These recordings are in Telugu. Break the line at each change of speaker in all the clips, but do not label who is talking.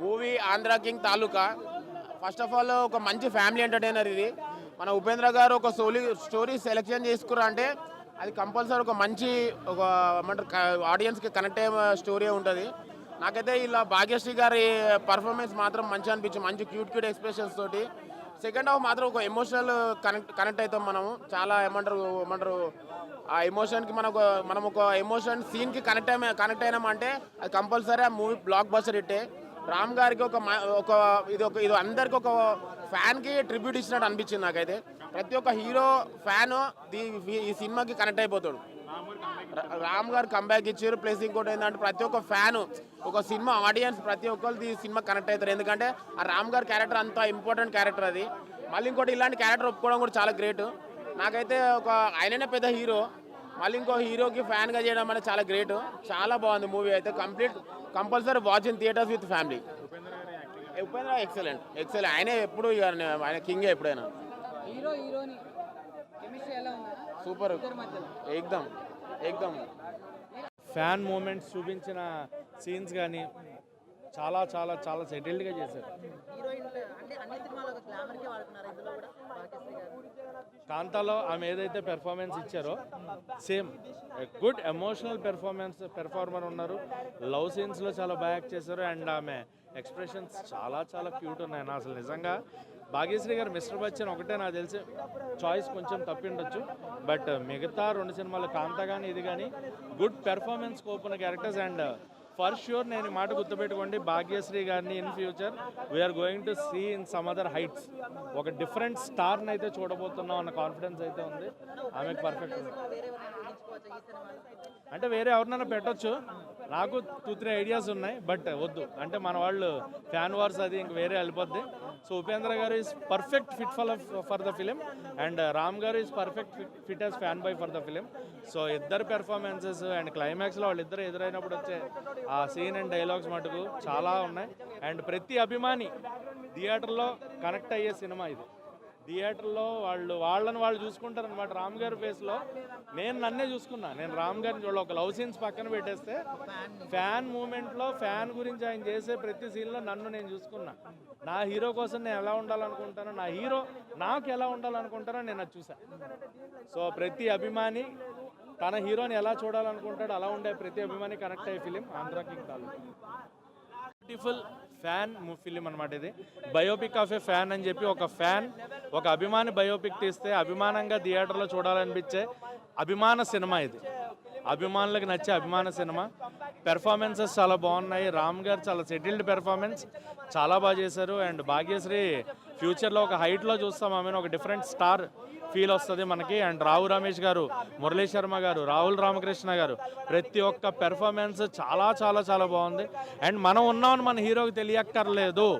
Movie Andhra King Taluka. First of all ఒక మంచి ఫ్యామిలీ ఎంటర్టైనర్ ఇది. మన ఉపేంద్ర గారు ఒక సోలి స్టోరీ సెలెక్షన్ చేసుకురా అంటే అది కంపల్సరీ ఒక మంచి ఒక ఏమంటారు ఆడియన్స్కి కనెక్ట్ అయ్యే స్టోరీ ఉంటుంది. నాకైతే ఇలా భాగ్యశ్రీ గారి పర్ఫార్మెన్స్ మాత్రం మంచిగా అనిపించింది. మంచి క్యూట్ క్యూట్ ఎక్స్ప్రెషన్స్ తోటి. సెకండ్ హాఫ్ మాత్రం ఒక ఎమోషనల్ కనెక్ట్ కనెక్ట్ అవుతాం మనము. చాలా ఏమంటారు ఏమంటారు ఆ ఎమోషన్కి మనకు మనం ఒక ఎమోషన్ సీన్కి కనెక్ట్ అయ్యా కనెక్ట్ అయినామంటే అది కంపల్సరీ ఆ మూవీ బ్లాక్ బస్టర్ ఇట్టే రామ్ గారికి ఒక మ- ఒక ఇది ఒక ఇది అందరికి ఒక ఫ్యాన్కి ట్రిబ్యూట్ ఇచ్చినట్టు అనిపించింది నాకైతే. ప్రతి ఒక్క హీరో ఫ్యాన్ ఈ సినిమాకి కనెక్ట్ అయిపోతాడు. రా- రామ్ గారు కంబ్యాక్ ఇచ్చారు. ప్లస్ ఇంకోటి ఏంటంటే ప్రతి ఒక్క ఫ్యాన్ ఒక సినిమా ఆడియన్స్ ప్రతి ఒక్కరు ఈ సినిమా కనెక్ట్ అవుతారు. ఎందుకంటే ఆ రామ్ గారి క్యారెక్టర్ అంత ఇంపార్టెంట్ క్యారెక్టర్ అది. మళ్ళీ ఇంకోటి ఇలాంటి క్యారెక్టర్ ఒప్పుకోవడం కూడా చాలా గ్రేట్ నాకైతే ఒక ఆయననే పెద్ద హీరో మళ్ళీ ఇంకో హీరోకి ఫ్యాన్గా చేయడం అనేది చాలా గ్రేట్. చాలా బాగుంది మూవీ అయితే. Complete compulsory watch in theatres with family. Upendra excellent excellent ఆయనే ఎప్పుడు ఇక ఆయన కింగే ఎప్పుడైనా.
హీరో హీరోని కెమిస్ట్రీ ఎలా ఉందా?
సూపర్. ఏకదమ్ ఏకదమ్
ఫ్యాన్ మూమెంట్స్ చూపించిన సీన్స్ కానీ చాలా చాలా చాలా సెటిల్డ్గా చేశారు
హీరోయిన్ అంటే అన్ని సినిమాలకు గ్లామర్కే వాడుతున్నారు ఇందులో కూడా భాగ్యశ్రీ గారు
కాంతాలో ఆమె ఏదైతే పెర్ఫార్మెన్స్ ఇచ్చారో same good emotional performance performer ఉన్నారు. లవ్ సీన్స్లో చాలా బాగా యాక్ట్ చేశారు. అండ్ ఆమె ఎక్స్ప్రెషన్స్ చాలా చాలా క్యూట్ ఉన్నాయి. నా అసలు నిజంగా భాగ్యశ్రీ గారు మిస్టర్ బచ్చన్ ఒకటే నాకు తెలిసి చాయిస్ కొంచెం తప్పిండొచ్చు. బట్ మిగతా రెండు సినిమాలు కాంత కానీ ఇది కానీ గుడ్ పెర్ఫార్మెన్స్ కోపున క్యారెక్టర్స్ అండ్ ఫర్ ష్యూర్ నేను మాట గుర్తుపెట్టుకోండి. భాగ్యశ్రీ గారిని in future we are going to see in some other heights ఒక డిఫరెంట్ స్టార్ని అయితే చూడబోతున్నాం అన్న కాన్ఫిడెన్స్ అయితే ఉంది. ఆమెకు పర్ఫెక్ట్ అంటే వేరే ఎవరినైనా పెట్టొచ్చు. నాకు టూ త్రీ ఐడియాస్ ఉన్నాయి బట్ వద్దు. అంటే మన వాళ్ళు ఫ్యాన్ వార్స్ అది ఇంక వేరే వెళ్ళిపోద్ది. So Upendra garu is perfect fit for for the film and Ram garu is perfect fit as fan boy for the film so ఇద్దరు పెర్ఫార్మెన్సెస్ అండ్ క్లైమాక్స్లో వాళ్ళిద్దరు ఎదురైనప్పుడు వచ్చే ఆ సీన్ అండ్ డైలాగ్స్ మటుకు చాలా ఉన్నాయి. అండ్ ప్రతి అభిమాని థియేటర్లో కనెక్ట్ అయ్యే సినిమా ఇది. థియేటర్లో వాళ్ళు వాళ్ళని వాళ్ళు చూసుకుంటారనమాట రామ్ గారి ఫేస్లో నేను నన్నే చూసుకున్నా. నేను రామ్ గారిని చూడ ఒక లవ్ సీన్స్ పక్కన పెట్టేస్తే ఫ్యాన్ మూమెంట్లో ఫ్యాన్ గురించి ఆయన చేసే ప్రతి సీన్లో నన్ను నేను చూసుకున్నా. నా హీరో కోసం నేను ఎలా ఉండాలనుకుంటానో నా హీరో నాకు ఎలా ఉండాలనుకుంటానో నేను అది చూసా. సో ప్రతి అభిమాని తన హీరోని ఎలా చూడాలనుకుంటాడో అలా ఉండే ప్రతి అభిమాని కనెక్ట్ అయ్యే film Andhra King Taluka beautiful fan film అనమాట ఇది. బయోపిక్ ఆఫ్ ఏ ఫ్యాన్ అని చెప్పి ఒక ఫ్యాన్ ఒక అభిమాని బయోపిక్ తీస్తే అభిమానంగా థియేటర్లో చూడాలనిపించే అభిమాన సినిమా ఇది. అభిమానులకు నచ్చే అభిమాన సినిమా. పెర్ఫార్మెన్సెస్ చాలా బాగున్నాయి. రామ్ గారు చాలా సెటిల్డ్ పెర్ఫార్మెన్స్ చాలా బాగా చేశారు. అండ్ భాగ్యశ్రీ ఫ్యూచర్లో ఒక హైట్లో చూస్తాం. ఆమెను ఒక డిఫరెంట్ స్టార్ ఫీల్ వస్తుంది మనకి. అండ్ రావు రమేష్ గారు మురళీ శర్మ గారు రాహుల్ రామకృష్ణ గారు ప్రతి ఒక్క పెర్ఫార్మెన్స్ చాలా చాలా చాలా బాగుంది. అండ్ మనం ఉన్నామని మన హీరోకి తెలియక్కర్లేదు.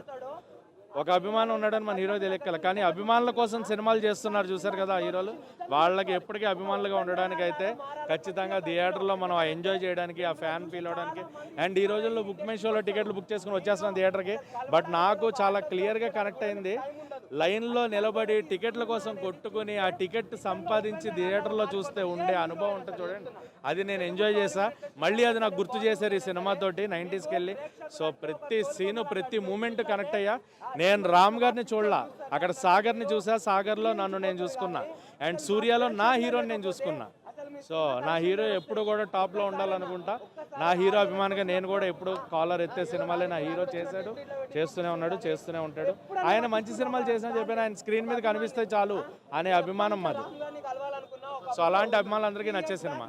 ఒక అభిమానం ఉన్నాడని మన హీరో తెలియక్కల కానీ అభిమానుల కోసం సినిమాలు చేస్తున్నారు చూసారు కదా హీరోలు. వాళ్ళకి ఎప్పటికీ అభిమానులుగా ఉండడానికి అయితే ఖచ్చితంగా థియేటర్లో మనం ఆ ఎంజాయ్ చేయడానికి ఆ ఫ్యాన్ ఫీల్ అవ్వడానికి అండ్ ఈ రోజుల్లో బుక్ మై షోలో టికెట్లు బుక్ చేసుకుని వచ్చేస్తున్నాం థియేటర్కి. బట్ నాకు చాలా క్లియర్గా కనెక్ట్ అయింది. లైన్లో నిలబడి టికెట్ల కోసం కొట్టుకుని ఆ టికెట్ సంపాదించి థియేటర్లో చూస్తే ఉండే అనుభవం ఉంటుంది చూడండి. అది నేను ఎంజాయ్ చేశా. మళ్ళీ అది నాకు గుర్తు చేశారు ఈ సినిమాతోటి నైంటీస్కి వెళ్ళి. సో ప్రతి సీను ప్రతి మూమెంట్ కనెక్ట్ అయ్యా. నేను రామ్ గారిని చూడలా. అక్కడ సాగర్ని చూసా సాగర్లో నన్ను నేను చూసుకున్నా. అండ్ సూర్యలో నా హీరోని నేను చూసుకున్నా. సో నా హీరో ఎప్పుడు కూడా టాప్లో ఉండాలనుకుంటా. నా హీరో అభిమానిగా నేను కూడా ఎప్పుడు కాలర్ ఎత్తే సినిమాలే నా హీరో చేశాడు చేస్తూనే ఉన్నాడు చేస్తూనే ఉంటాడు. ఆయన మంచి సినిమాలు చేసినా చెప్పిన ఆయన స్క్రీన్ మీద కనిపిస్తే చాలు అనే అభిమానం మాది. సో అలాంటి అభిమానులందరికీ నచ్చే సినిమా.